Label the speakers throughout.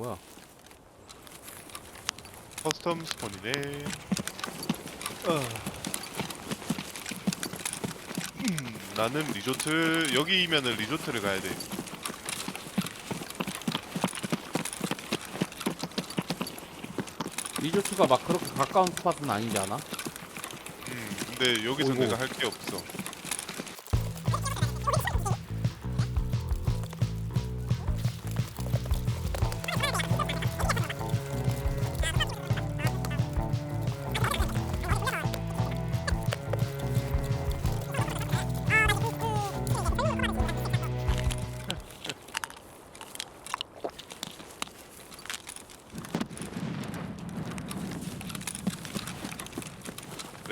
Speaker 1: 뭐야?
Speaker 2: 커스텀 스폰이네. 아. 음, 나는 리조트 여기면은 리조트를 가야 돼.
Speaker 1: 리조트가 막 그렇게 가까운 스팟은 아니지 않아?
Speaker 2: 음, 근데 여기서
Speaker 1: 어이구.
Speaker 2: 내가 할 게 없어.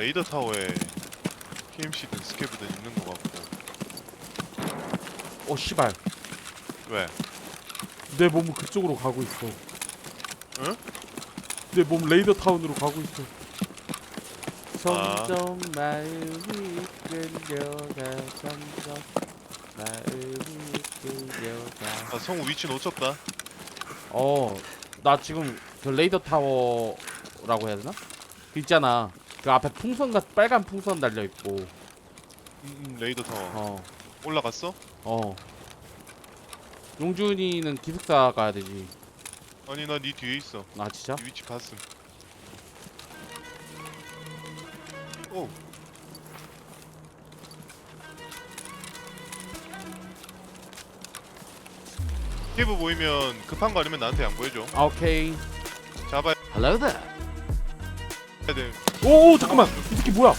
Speaker 2: 레이더 타워에 PMC든 스케브든 있는 것 같고.
Speaker 1: 어 씨발
Speaker 2: 왜?
Speaker 1: 내 몸은 그쪽으로 가고 있어
Speaker 2: 응?
Speaker 1: 내 몸 레이더 타운으로 가고 있어
Speaker 2: 아.
Speaker 1: 점점 마음이 끌려가 점점 마음이 끌려가
Speaker 2: 아 성우 위치 놓쳤다.
Speaker 1: 어나 지금 그 레이더 타워라고 해야 되나? 그 있잖아 그 앞에 풍선 같 빨간 풍선 달려 있고
Speaker 2: 음, 음, 레이더 타워
Speaker 1: 어
Speaker 2: 올라갔어?
Speaker 1: 어. 용준이는 기숙사 가야 되지.
Speaker 2: 아니 나 네 뒤에 있어.
Speaker 1: 아 진짜?
Speaker 2: 네 위치 봤음. 오. 스케브 보이면 급한 거 아니면 나한테 양보해줘.
Speaker 1: 아 오케이.
Speaker 2: 잡아야
Speaker 1: Hello there.
Speaker 2: 돼.
Speaker 1: 오, 오 잠깐만. 이 새끼 뭐야?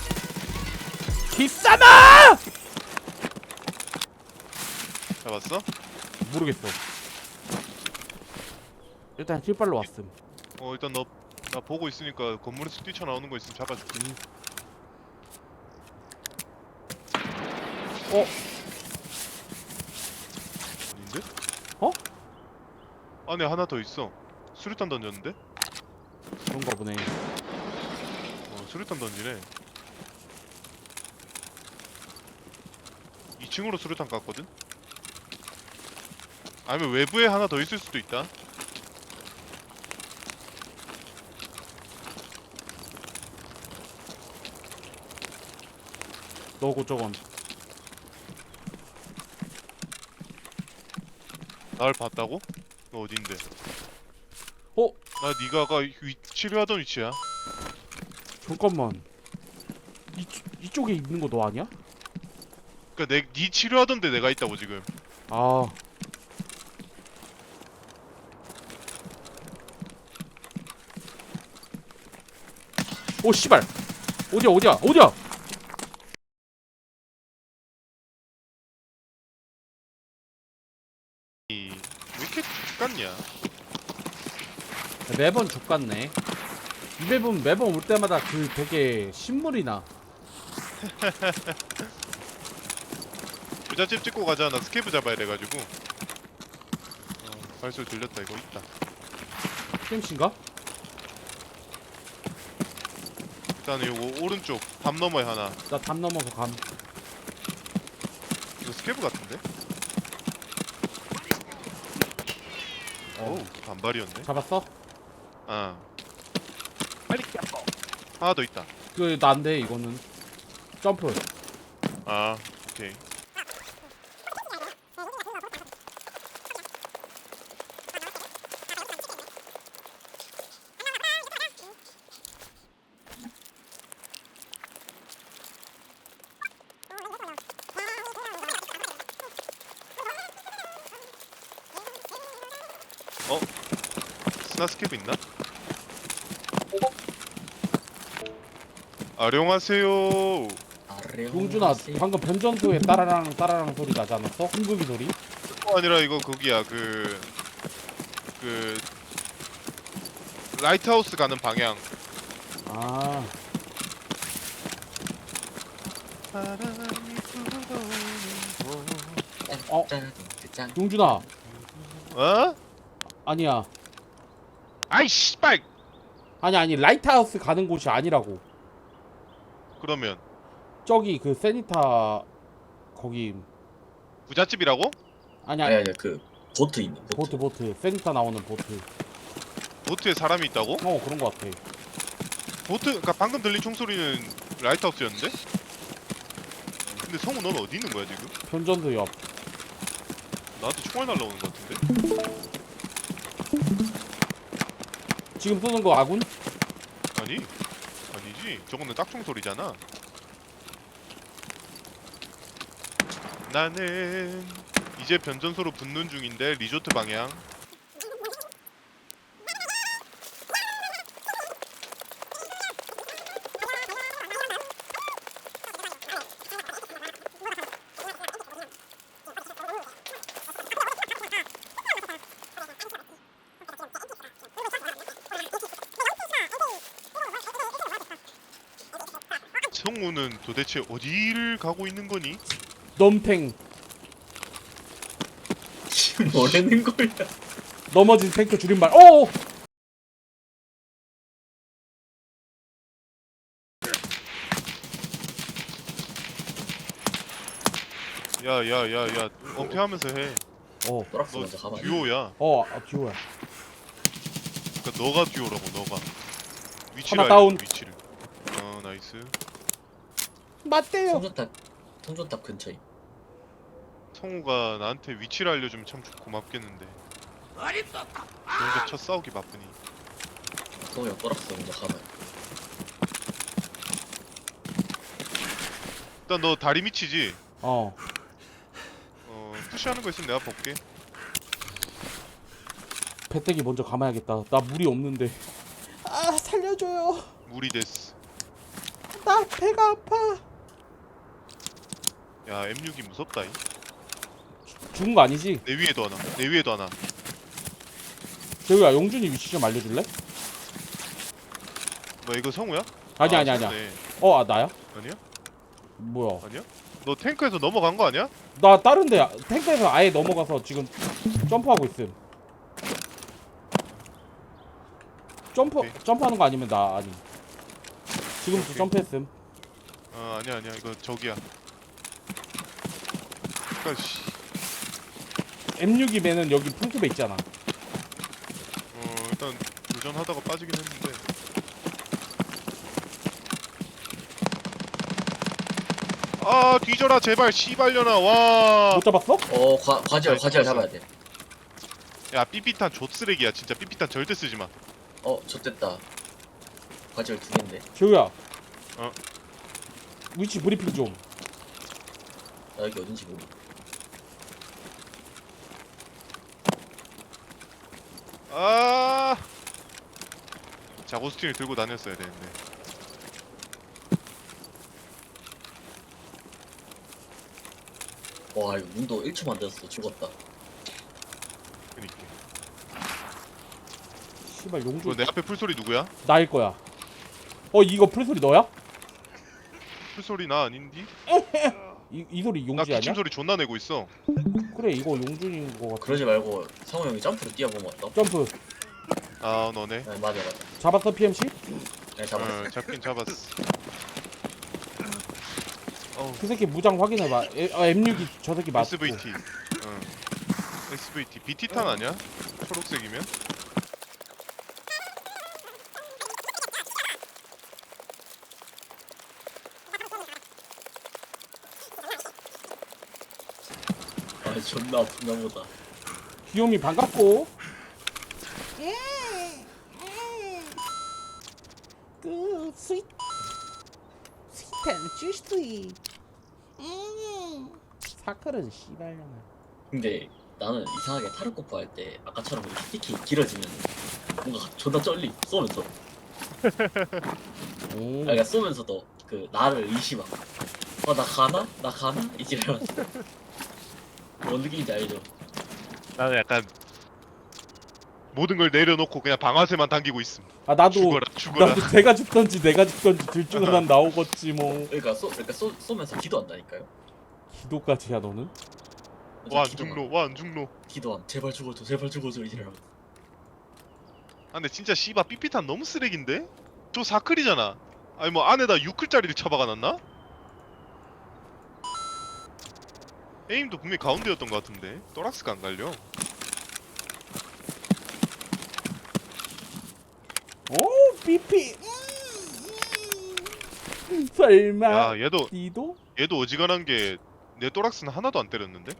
Speaker 1: 기싸마!
Speaker 2: 잡았어?
Speaker 1: 모르겠어. 일단 힐발로 왔음.
Speaker 2: 어 일단 너 나 보고 있으니까 건물에서 뛰쳐나오는 거 있으면 잡아줄게.
Speaker 1: 어?
Speaker 2: 아닌데?
Speaker 1: 어?
Speaker 2: 안에 하나 더 있어. 수류탄 던졌는데?
Speaker 1: 그런가 보네.
Speaker 2: 어, 수류탄 던지네. 2층으로 수류탄 깠거든? 아니면 외부에 하나 더 있을 수도 있다.
Speaker 1: 너고 저건.
Speaker 2: 날 봤다고? 너 어딘데?
Speaker 1: 어?
Speaker 2: 나 니가 아까 위, 치료하던 위치야.
Speaker 1: 잠깐만. 이 이쪽에 있는 거 너 아니야?
Speaker 2: 그니까 내, 니 치료하던데 내가 있다고 지금.
Speaker 1: 아. 오 씨발. 어디야 어디야 어디야?
Speaker 2: 이, 왜 이렇게 같냐?
Speaker 1: 매번 족같네. 이 맵은 매번 올 때마다 그 되게 신물이 나.
Speaker 2: 부잣집 찍고 가자. 나 스케이프 잡아야 돼가지고. 어, 발소리 들렸다. 이거 있다.
Speaker 1: PMC인가?
Speaker 2: 일단 이거 오른쪽 담 너머에 하나.
Speaker 1: 나 담 넘어서 감.
Speaker 2: 이거 스케이프 같은데?
Speaker 1: 어.
Speaker 2: 어우 반발이었네.
Speaker 1: 잡았어?
Speaker 2: 아. 하나 더 있다.
Speaker 1: 그 난데 이거는 점프.
Speaker 2: 아 오케이. 어? 스나 스케이프 있나? 아룡하세요.
Speaker 1: 용준아 방금 변전소에 따라랑 따라랑 소리 나지 않았어? 흥금이 소리?
Speaker 2: 어, 아니라 이거 거기야 그... 그... 라이트하우스 가는 방향
Speaker 1: 아 어?
Speaker 3: 짠.
Speaker 1: 용준아
Speaker 2: 어?
Speaker 1: 아니야
Speaker 2: 아이 씨발!
Speaker 1: 아니 아니 라이트하우스 가는 곳이 아니라고
Speaker 2: 그러면
Speaker 1: 저기 그 세니타 거기
Speaker 2: 부잣집이라고?
Speaker 1: 아니
Speaker 3: 아니
Speaker 1: 아니
Speaker 3: 아니 그 보트 있는 보트.
Speaker 1: 보트 보트 센터 나오는 보트
Speaker 2: 보트에 사람이 있다고?
Speaker 1: 어 그런 거 같아
Speaker 2: 보트 그러니까 방금 들린 총소리는 라이트하우스였는데? 근데 성우 넌 어디 있는 거야 지금?
Speaker 1: 변전소 옆
Speaker 2: 나한테 총알 날라오는 것 같은데?
Speaker 1: 지금 쏘는 거 아군?
Speaker 2: 아니 아니지 저거는 딱총 소리잖아. 나는 이제 변전소로 붙는 중인데 리조트 방향 성우는 도대체 어디를 가고 있는 거니?
Speaker 1: 넘탱
Speaker 3: 지금 뭐라는 거야?
Speaker 1: 넘어진 탱크 줄임말 어
Speaker 2: 야야야야 엄폐하면서 해.
Speaker 1: 어,
Speaker 3: 또락스
Speaker 2: 너
Speaker 3: 먼저 가봐.
Speaker 2: 듀오야.
Speaker 1: 어, 아, 듀오야.
Speaker 2: 그러니까 너가 듀오라고 너가. 위치를
Speaker 1: 하나
Speaker 2: 알려줘,
Speaker 1: 다운.
Speaker 2: 위치를. 어 나이스.
Speaker 1: 맞대요.
Speaker 3: 성전탑 성전탑 근처에.
Speaker 2: 성우가 나한테 위치를 알려주면 참 좋- 고맙겠는데. 혼자 첫 싸우기 바쁘니.
Speaker 3: 성우형 또락스 먼저 가봐.
Speaker 2: 일단 너 다리 밑이지.
Speaker 1: 어,
Speaker 2: 어 푸시하는 거 있으면 내가 볼게.
Speaker 1: 배때기 먼저 감아야겠다. 나 물이 없는데. 아, 살려줘요.
Speaker 2: 무리 데스.
Speaker 1: 나 배가 아파.
Speaker 2: 야 M6이 무섭다. 이.
Speaker 1: 죽은 거 아니지?
Speaker 2: 내 위에도 하나. 내 위에도 하나.
Speaker 1: 재우야, 용준이 위치 좀 알려줄래?
Speaker 2: 뭐 이거 성우야?
Speaker 1: 아니,
Speaker 2: 아,
Speaker 1: 아니, 아니야.
Speaker 2: 성우네.
Speaker 1: 어, 아, 나야?
Speaker 2: 아니야?
Speaker 1: 뭐야?
Speaker 2: 아니야? 너 탱크에서 넘어간 거 아니야?
Speaker 1: 나 다른데 탱크에서 아예 넘어가서 지금 점프하고 있음. 점프
Speaker 2: 오케이.
Speaker 1: 점프하는 거 아니면 나 아니. 지금
Speaker 2: 오케이.
Speaker 1: 점프했음.
Speaker 2: 어 아니야 아니야 이거 저기야. 그러니까 씨.
Speaker 1: M6이면은 여기 풍수배 있잖아.
Speaker 2: 어 일단 도전하다가 빠지긴 했는데 아 뒤져라 제발 씨발려나 와야
Speaker 1: 못 잡았어?
Speaker 3: 어 과,
Speaker 2: 네,
Speaker 3: 과지알
Speaker 2: 잡았어.
Speaker 3: 잡아야 돼.
Speaker 2: 삐삐탄 좆쓰레기야 진짜 삐삐탄 절대 쓰지마
Speaker 3: 어 좋됐다. 과지알 두 개인데.
Speaker 1: 재우야.
Speaker 2: 어?
Speaker 1: 위치 브리핑 좀.
Speaker 3: 나 여기 어딘지 모르.
Speaker 2: 아 자고스틴을 들고 다녔어야 되는데
Speaker 3: 와 이거 문도 1초 만들었어 죽었다.
Speaker 2: 그니까
Speaker 1: 씨발 용준
Speaker 2: 이거 내 앞에 풀소리 누구야?
Speaker 1: 나일 거야. 어 이거 풀소리 너야?
Speaker 2: 풀소리 나 아닌디?
Speaker 1: 이, 이 소리
Speaker 2: 나
Speaker 1: 용지 아니야?
Speaker 2: 기침 소리 존나 내고 있어
Speaker 1: 그래 이거 용준인 거 같아.
Speaker 3: 그러지 말고 성우 형이 점프로 뛰어보면 어떠?
Speaker 1: 점프
Speaker 2: 아 너네
Speaker 3: 네, 맞아 맞아.
Speaker 1: 잡았어 PMC?
Speaker 3: 네 잡았어.
Speaker 2: 어, 잡긴 잡았어 어우
Speaker 1: 그 새끼 무장 확인해봐. 에, 어, M6이 저 새끼 맞고.
Speaker 2: SVT 어. SVT BT탄 아니야? 초록색이면?
Speaker 3: 존나 아픈가 보다.
Speaker 1: 귀요미 반갑고. 그 스윗 스윗한 주스이. 사클은 씨발년아.
Speaker 3: 근데 나는 이상하게 타르코프 할 때 아까처럼 스티키 길어지면 뭔가 존나 쩔리 쏘면서
Speaker 1: 오.
Speaker 3: 아, 그러니까 쏘면서도 그 나를 의심하고 어 나 가나? 나 가나? 이지랄 뭔 느낌인지 알죠?
Speaker 2: 나는 약간 모든 걸 내려놓고 그냥 방아쇠만 당기고 있음
Speaker 1: 아 나도
Speaker 2: 죽어라 죽어라
Speaker 1: 나도 제가 죽던지 내가 죽던지 둘중 하나 나오겠지 뭐.
Speaker 3: 그러니까 쏘 그러니까 쏘, 쏘면서 기도한다니까요
Speaker 1: 기도까지야 너는?
Speaker 2: 와
Speaker 3: 기도함,
Speaker 2: 안중로 와 안중로
Speaker 3: 기도함 제발 죽어줘 제발 죽어줘 이지랄
Speaker 2: 아 근데 진짜 씨바 삐삐탄 너무 쓰레기인데? 저 사클이잖아 아니 뭐 안에다 6클짜리를 쳐박아놨나? 에임도 분명히 가운데였던 것 같은데. 또락스가 안 갈려.
Speaker 1: 오 BP 음, 음. 설마
Speaker 2: 야 얘도
Speaker 1: 니도?
Speaker 2: 얘도 어지간한 게 내 또락스는 하나도 안 때렸는데?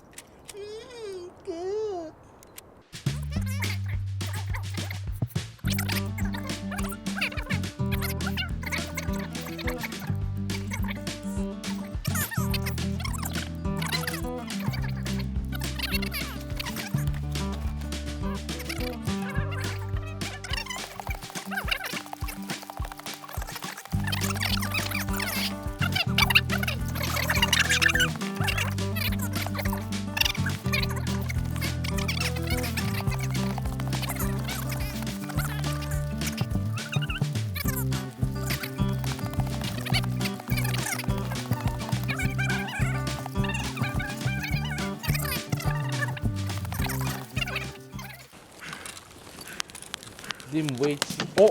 Speaker 1: 님 웨이치 어?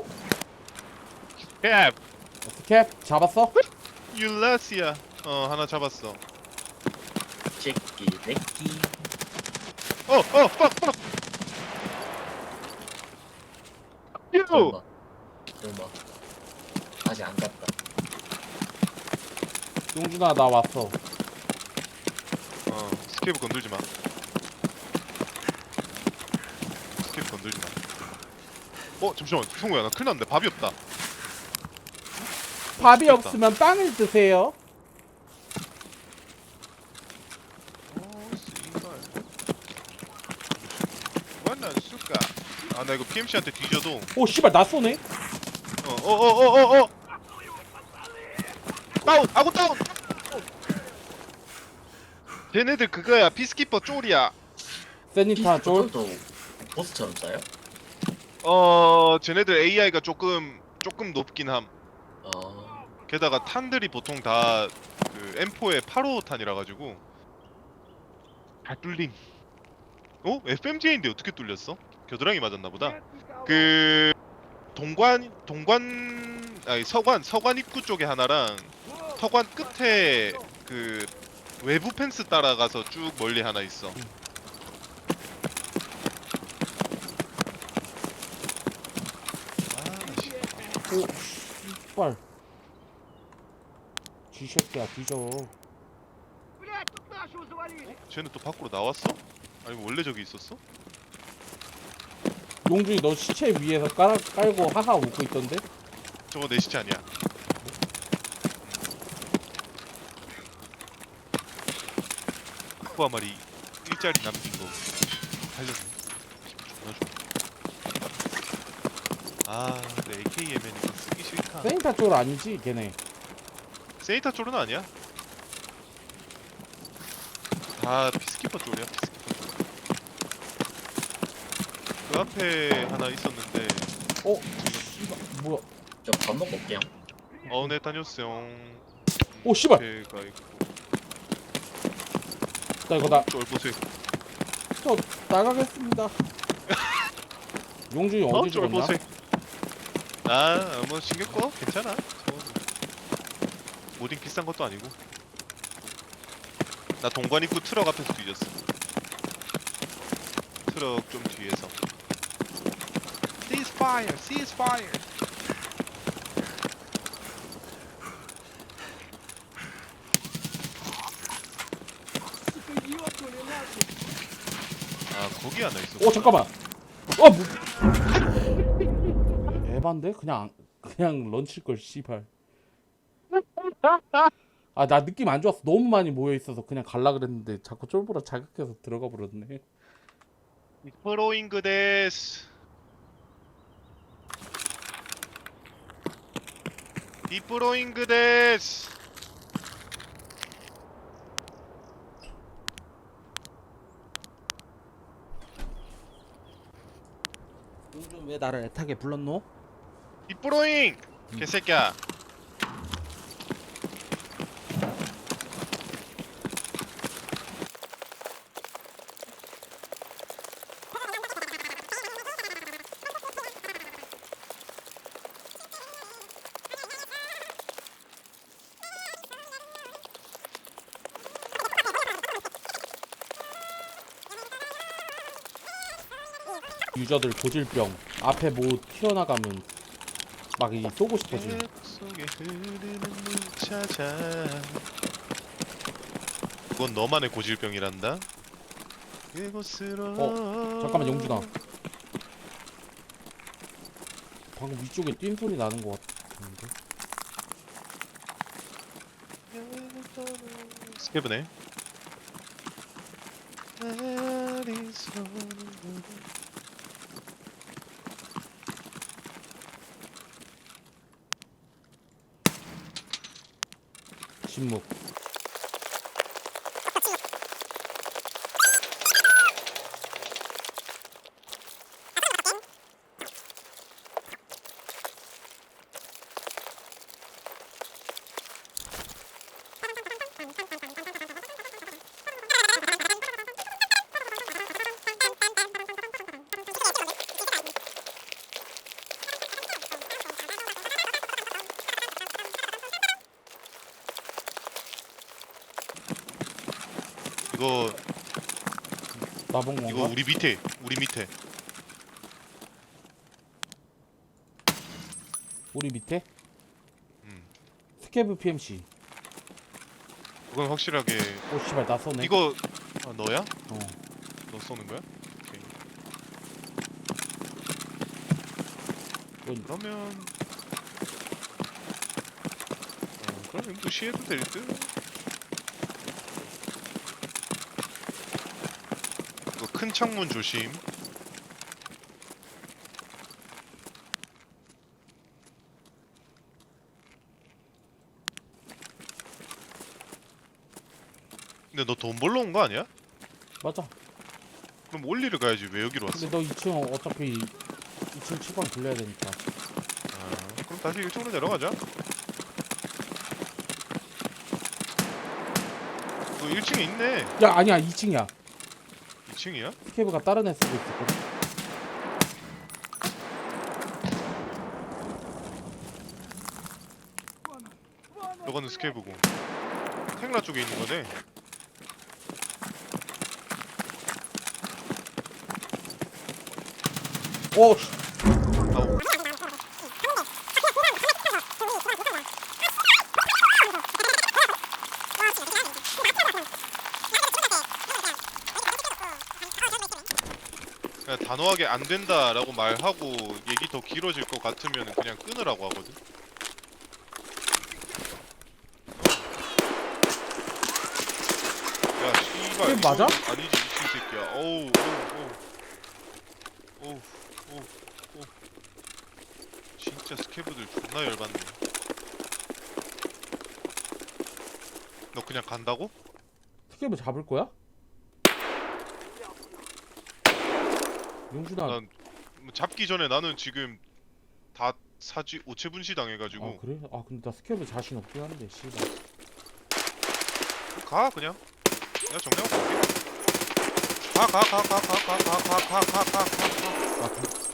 Speaker 2: 캡!
Speaker 1: 스캡 잡았어?
Speaker 2: 율라시아 어 하나 잡았어
Speaker 3: 제끼 내끼
Speaker 2: 어! 어! 빡! 빡! 유!
Speaker 3: 설마 설마 아직 안 갔다
Speaker 1: 용준아 나 왔어
Speaker 2: 어 스케이프 건들지 마 스케이프 건들지 마 어? 잠시만 성우야 나 큰일 났는데 밥이 없다
Speaker 1: 밥이
Speaker 2: 됐다.
Speaker 1: 없으면 빵을 드세요
Speaker 2: 어 씨발 뭐나 쓸까 아나 이거 PMC한테 뒤져도
Speaker 1: 오 씨발 나 쏘네
Speaker 2: 어어어어어어 다운! 아군 다운! 쟤네들 그거야 피스키퍼 쫄이야
Speaker 1: 세니타
Speaker 3: 쫄도 보스처럼 짜요?
Speaker 2: 어 쟤네들 AI가 조금 조금 높긴 함.
Speaker 3: 어.
Speaker 2: 게다가 탄들이 보통 다 그 M4의 8호 탄이라 가지고. 다 뚫림. 어? FMJ인데 어떻게 뚫렸어? 겨드랑이 맞았나 보다. 그 동관 동관 아니 서관 서관 입구 쪽에 하나랑 서관 끝에 그 외부 펜스 따라가서 쭉 멀리 하나 있어 아, 씨.
Speaker 1: 오 씨발 쥐새끼야 뒤져
Speaker 2: 쟤는 또 밖으로 나왔어? 아니 원래 저기 있었어?
Speaker 1: 용준이 너 시체 위에서 깔, 깔고 하하 웃고 있던데?
Speaker 2: 저거 내 시체 아니야. 쿠아 말이 일자리 남긴 거 살렸네. 존나 좋아. 아, 근데 AKM이니까 쓰기 싫다.
Speaker 1: 세니타 쫄 아니지 걔네
Speaker 2: 세이타 쪽은 아니야. 다 피스키퍼 쪽이야, 피스키퍼 쪽. 그 앞에 하나 있었는데
Speaker 1: 어?
Speaker 2: 지금
Speaker 1: 씨발 뭐야
Speaker 3: 저밥 먹고 올게요
Speaker 2: 어, 네 다녔어요.
Speaker 1: 오 씨발
Speaker 2: 배가 있고.
Speaker 1: 나 이거 나
Speaker 2: 쫄 보세.
Speaker 1: 저 나가겠습니다 용준이 어디 죽었나?
Speaker 2: 쫄보세. 아, 뭐 신경 꺼? 괜찮아. 저 모딩 비싼 것도 아니고. 나 동관 입구 트럭 앞에서 뒤졌어. 트럭 좀 뒤에서. Ceasefire, ceasefire. 아 거기 하나 있어.
Speaker 1: 오 잠깐만 어 뭐... 에반데? 그냥 안- 그냥 런칠 걸 씨발 아 나 느낌 안 좋았어 너무 많이 모여 있어서 그냥 갈라 그랬는데 자꾸 쫄보라 자극해서 들어가 버렸네
Speaker 2: 프로잉그 데스. 디프로잉그 데스.
Speaker 1: 왜 나를 애타게 불렀노?
Speaker 2: 디프로잉. 개새끼야.
Speaker 1: 유저들 고질병 앞에 뭐 튀어나가면 막 이 쏘고 싶어지네.
Speaker 2: 속에 흐르는 물 찾아 그건 너만의 고질병이란다 그곳으로
Speaker 1: 어, 잠깐만, 용준아. 방금 위쪽에 뛴 소리 나는 것 같은데.
Speaker 2: 스케브네
Speaker 1: 침묵.
Speaker 2: 이거
Speaker 1: 나본 건가?
Speaker 2: 이거 우리 밑에 우리 밑에
Speaker 1: 우리 밑에
Speaker 2: 음
Speaker 1: 스케브 PMC.
Speaker 2: 그건 확실하게
Speaker 1: 오 씨발 나 쏘네.
Speaker 2: 이거 아, 너야?
Speaker 1: 어.
Speaker 2: 너 쏘는 거야? 오케이.
Speaker 1: 이건
Speaker 2: 그러면 어, 그럼 무시해도 될 듯. 이거 큰 창문 조심. 근데 너 돈 벌러 온 거 아니야?
Speaker 1: 맞아.
Speaker 2: 그럼 올리를 가야지 왜 여기로 왔어?
Speaker 1: 근데 너 2층 어차피 2층 치방 돌려야 되니까.
Speaker 2: 아, 그럼 다시 이쪽으로 내려가자. 너 1층에 있네.
Speaker 1: 야 아니야 2층이야.
Speaker 2: 2층이야?
Speaker 1: 스케브가 다른 애 쓰고 있었거든.
Speaker 2: 너거는 스케이브고. 탱라 쪽에 있는 거네.
Speaker 1: 오 씨.
Speaker 2: 아우. 단호하게 안 된다라고 말하고 얘기 더 길어질 것 같으면 그냥 끊으라고 하거든. 야, 씨발.
Speaker 1: 그게 맞아?
Speaker 2: 이거 아니지, 미친 새끼야. 어우, 어우, 어우. 어우, 어우, 어우. 진짜 스케브들 존나 열받네. 너 그냥 간다고?
Speaker 1: 스케브 잡을 거야? 용준아.
Speaker 2: 난뭐 잡기 전에 나는 지금 다 사지 오체 분시 당해가지고
Speaker 1: 아 그래? 아 근데 나 스케브 자신 없긴 한데 씨발.
Speaker 2: 가 그냥 내가 정리하고 갈게 가가
Speaker 1: 가가가가가가가가가가아 그-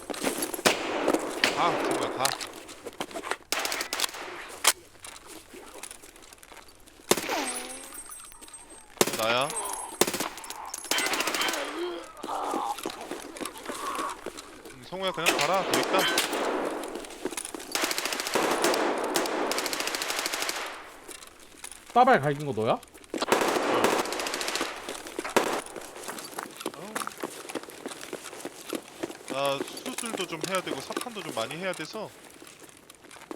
Speaker 2: 가 정말 가 나야 음, 성우야 그냥 가라 더 있다
Speaker 1: 따발 갈긴 거 너야?
Speaker 2: 나 수술도 좀 해야 되고 사탄도 좀 많이 해야 돼서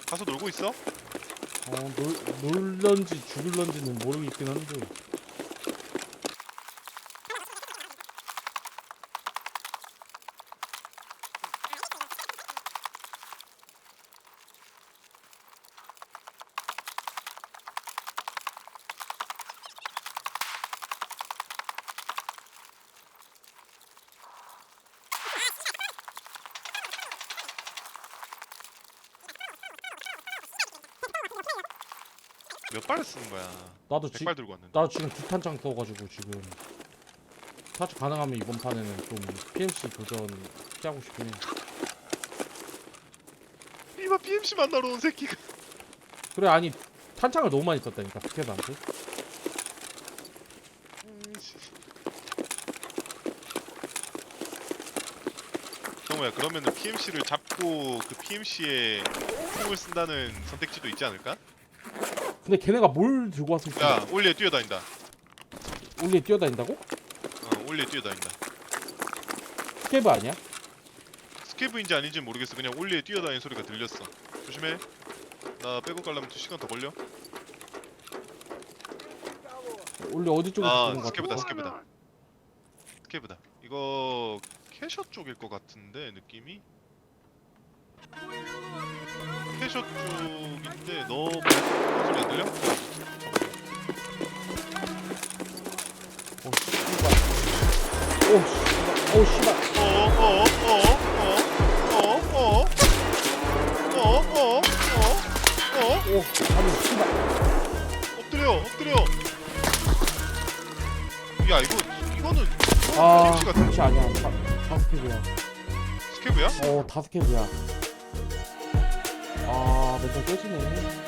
Speaker 2: 가서 놀고 있어.
Speaker 1: 어 놀, 놀런지 죽을런지는 모르겠긴 한데
Speaker 2: 몇 발을 쓰는 거야?
Speaker 1: 나도 지,
Speaker 2: 100발 들고 왔는데.
Speaker 1: 나 지금 두 탄창 써가지고 지금 사실 가능하면 이번 판에는 좀 PMC 도전 피하고 싶긴 해
Speaker 2: 이봐 BMC 만나러 온 새끼가.
Speaker 1: 그래 아니 탄창을 너무 많이 썼다니까 스케브한테
Speaker 2: 형 상호야 그러면은 PMC를 잡고 그 PMC에 총을 쓴다는 선택지도 있지 않을까?
Speaker 1: 근데 걔네가 뭘 들고 왔을지
Speaker 2: 야 올리에 뛰어다닌다.
Speaker 1: 올리에 뛰어다닌다고?
Speaker 2: 어 올리에 뛰어다닌다.
Speaker 1: 스케브 아니야?
Speaker 2: 스케브인지 아닌지 모르겠어. 그냥 올리에 뛰어다니는 소리가 들렸어. 조심해. 나 빼고 가려면 두 시간 더 걸려.
Speaker 1: 올리 어디 쪽에서 아거
Speaker 2: 스케브다
Speaker 1: 같아?
Speaker 2: 스케브다. 스케브다. 이거 캐셔 쪽일 것 같은데 느낌이 캐셔 쪽인데 너 뭐, 소리 안 들려?
Speaker 1: 어 씨발 오 씨발 오 씨발
Speaker 2: 어어어어어어어어어어어
Speaker 1: 오 아니 씨발
Speaker 2: 엎드려 엎드려 야 이거 이거는
Speaker 1: 아
Speaker 2: 같은
Speaker 1: 그렇지 아니야 다, 다 스케브야
Speaker 2: 스케브야?
Speaker 1: 어다 스케브야 벌써 깨지네.